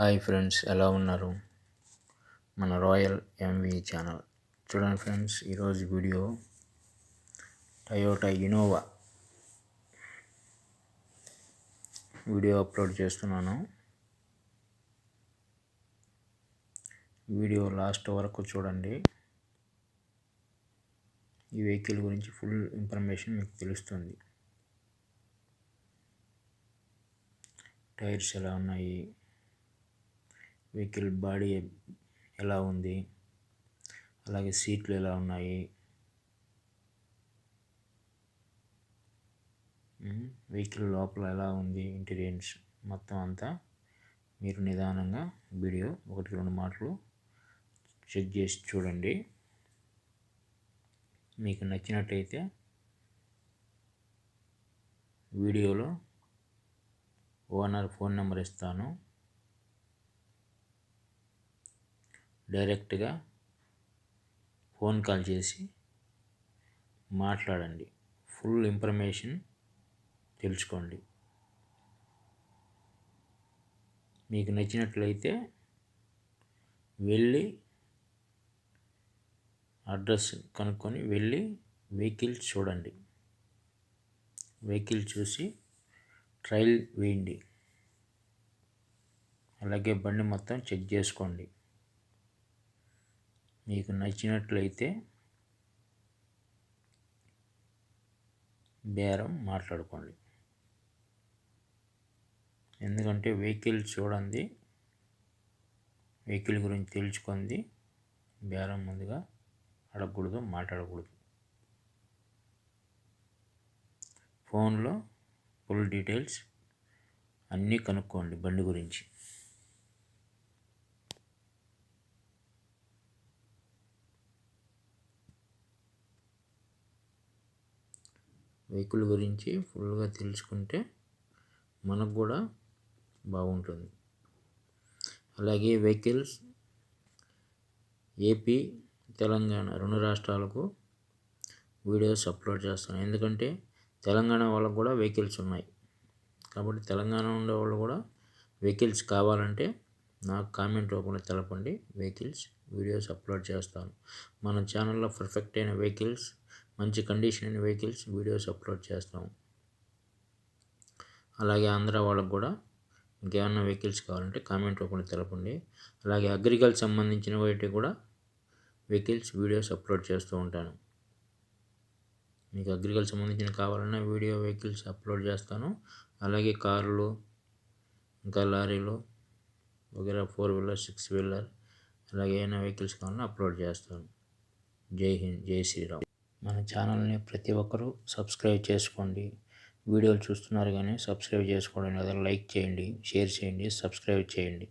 Hi friends ఎలా ఉన్నారు? మన రాయల్ ఎంవి ఛానల్. చూడండి ఫ్రెండ్స్ ఈరోజు video Toyota Innova video upload చేస్తున్నాను. వీడియో లాస్ట్ వరకు చూడండి. ఈ వెహికల్ గురించి ఫుల్ ఇన్ఫర్మేషన్ మీకు తెలుస్తుంది. టైర్స్ ఎలా ఉన్నాయి? వెహికల్ బాడీ ఎలా ఉంది? అలాగే సీట్లు ఎలా ఉన్నాయి? వెహికల్ లోపల ఎలా ఉంది? ఇంటీరియన్స్ మొత్తం అంతా మీరు నిదానంగా వీడియో ఒకటి రెండు మాటలు చెక్ చేసి చూడండి. మీకు నచ్చినట్టయితే వీడియోలో ఓనర్ ఫోన్ నెంబర్ ఇస్తాను. డైరెక్ట్గా ఫోన్ కాల్ చేసి మాట్లాడండి. ఫుల్ ఇన్ఫర్మేషన్ తెలుసుకోండి. మీకు నచ్చినట్లయితే వెళ్ళి అడ్రస్ కనుక్కొని వెళ్ళి వెహికల్ చూడండి. వెహికల్ చూసి ట్రయల్ వేయండి. అలాగే బండి మొత్తం చెక్ చేసుకోండి. మీకు నచ్చినట్లయితే బేరం మాట్లాడుకోండి. ఎందుకంటే వెహికల్ చూడండి వెహికల్ గురించి తెలుసుకుంది బేరం ముందుగా అడగకూడదు మాట్లాడకూడదు. ఫోన్లో ఫుల్ డీటెయిల్స్ అన్నీ కనుక్కోండి బండి గురించి. వెహికల్ గురించి ఫుల్గా తెలుసుకుంటే మనకు కూడా బాగుంటుంది. అలాగే వెహికల్స్ ఏపీ తెలంగాణ రెండు రాష్ట్రాలకు వీడియోస్ అప్లోడ్ చేస్తాను ఎందుకంటే తెలంగాణ వాళ్ళకు కూడా వెహికల్స్ ఉన్నాయి. కాబట్టి తెలంగాణ ఉండే వాళ్ళు కూడా వెహికల్స్ కావాలంటే నాకు కామెంట్ రూపంలో తెలపండి. వెహికల్స్ వీడియోస్ అప్లోడ్ చేస్తాను. మన ఛానల్లో పర్ఫెక్ట్ అయిన వెహికల్స్ మంచి కండిషన్ అయిన వెహికల్స్ వీడియోస్ అప్లోడ్ చేస్తాం. అలాగే ఆంధ్ర వాళ్ళకు కూడా ఇంకేమన్నా వెహికల్స్ కావాలంటే కామెంట్ రూపంలో తెలపండి. అలాగే అగ్రికల్చర్ సంబంధించిన వాటి కూడా వెహికల్స్ వీడియోస్ అప్లోడ్ చేస్తూ ఉంటాను. మీకు అగ్రికల్చర్ సంబంధించిన కావాలన్నా వీడియో వెహికల్స్ అప్లోడ్ చేస్తాను. అలాగే కార్లు ఇంకా లారీలు వగేరా ఫోర్ వీలర్ సిక్స్ వీలర్ అలాగే ఏమైనా వెహికల్స్ కావాలన్నా అప్లోడ్ చేస్తాను. జై హింద్ జై శ్రీరామ్. మన ఛానల్ని ప్రతి ఒక్కరూ సబ్స్క్రైబ్ చేసుకోండి. వీడియోలు చూస్తున్నారు కానీ సబ్స్క్రైబ్ చేసుకోవడం లేదా. లైక్ చేయండి షేర్ చేయండి సబ్స్క్రైబ్ చేయండి.